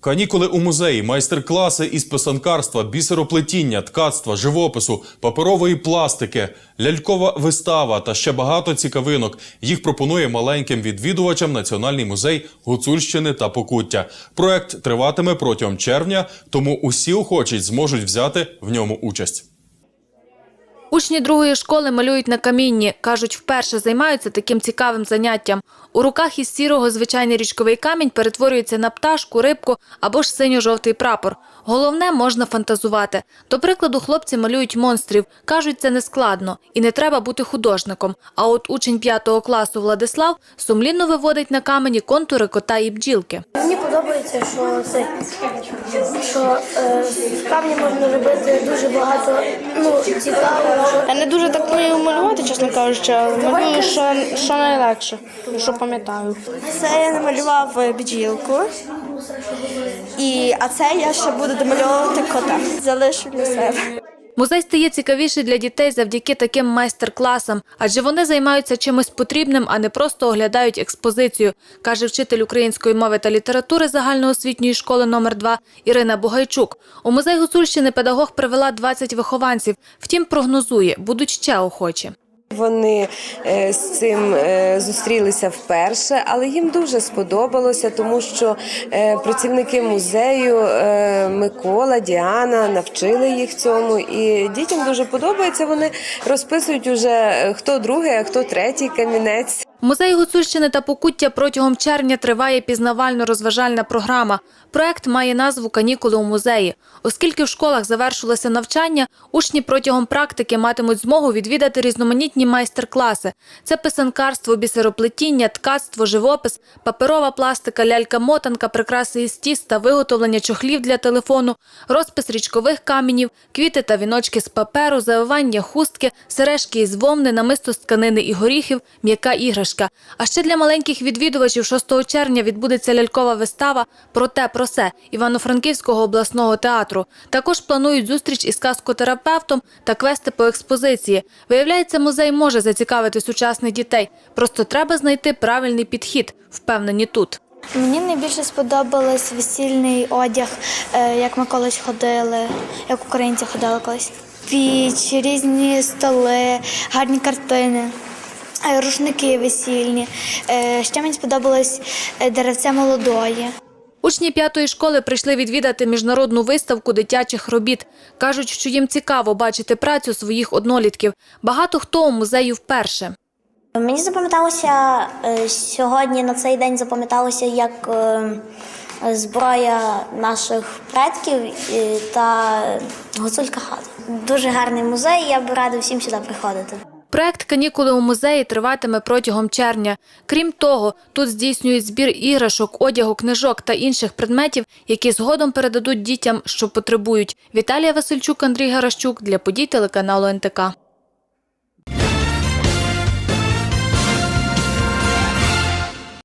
Канікули у музеї, майстер-класи із писанкарства, бісероплетіння, ткацтва, живопису, паперової пластики, лялькова вистава та ще багато цікавинок. Їх пропонує маленьким відвідувачам Національний музей Гуцульщини та Покуття. Проект триватиме протягом червня, тому усі охочі зможуть взяти в ньому участь. Учні другої школи малюють на камінні. Кажуть, вперше займаються таким цікавим заняттям. У руках із сірого звичайний річковий камінь перетворюється на пташку, рибку або ж синьо-жовтий прапор. Головне, можна фантазувати. До прикладу, хлопці малюють монстрів. Кажуть, це не складно і не треба бути художником. А от учень п'ятого класу Владислав сумлінно виводить на камені контури кота і бджілки. Мені подобається, що це що е, з камня можна робити дуже багато ну, цікавого. Я не дуже так вмію малювати, чесно кажучи, але малюю, що, що найлегше, що пам'ятаю. Це я намалював е, бджілку. І, а це я ще буду домальовувати кота. Залишу для себе. Музей стає цікавіший для дітей завдяки таким майстер-класам, адже вони займаються чимось потрібним, а не просто оглядають експозицію, каже вчитель української мови та літератури загальноосвітньої школи номер 2 Ірина Бугайчук. У музей Гуцульщини педагог привела 20 вихованців. Втім, прогнозує, будуть ще охочі. Вони е, з цим е, зустрілися вперше, але їм дуже сподобалося, тому що е, працівники музею Микола, Діана навчили їх цьому, і дітям дуже подобається. Вони розписують уже хто другий, а хто третій камінець. У музеї Гуцульщини та Покуття протягом червня триває пізнавально-розважальна програма. Проект має назву Канікули у музеї. Оскільки в школах завершилося навчання, учні протягом практики матимуть змогу відвідати різноманітні майстер-класи. Це писанкарство, бісероплетіння, ткацтво, живопис, паперова пластика, лялька-мотанка, прикраси із тіста, виготовлення чохлів для телефону, розпис річкових каменів, квіти та віночки з паперу, завивання хустки, сережки із вовни, намисто з тканини і горіхів, м'яка іграшка. А ще для маленьких відвідувачів 6 червня відбудеться лялькова вистава про те, про се Івано-Франківського обласного театру. Також планують зустріч із каскотерапевтом та квести по експозиції. Виявляється, музей може зацікавити сучасних дітей. Просто треба знайти правильний підхід, впевнені тут. Мені найбільше сподобалось весільний одяг, е, як ми колись ходили, як українці ходили колись. Піч, різні столи, гарні картини. Рушники весільні. Е, Ще мені сподобалось е, деревце молодої. Учні п'ятої школи прийшли відвідати міжнародну виставку дитячих робіт. Кажуть, що їм цікаво бачити працю своїх однолітків. Багато хто у музеї вперше. Мені запам'яталося е, сьогодні на цей день запам'яталося як зброя наших предків та гуцульська хата. Дуже гарний музей, я б радив всім сюди приходити. Проект Канікули у музеї триватиме протягом червня. Крім того, тут здійснюють збір іграшок, одягу, книжок та інших предметів, які згодом передадуть дітям, що потребують. Віталія Васильчук, Андрій Гаращук для подій телеканалу НТК.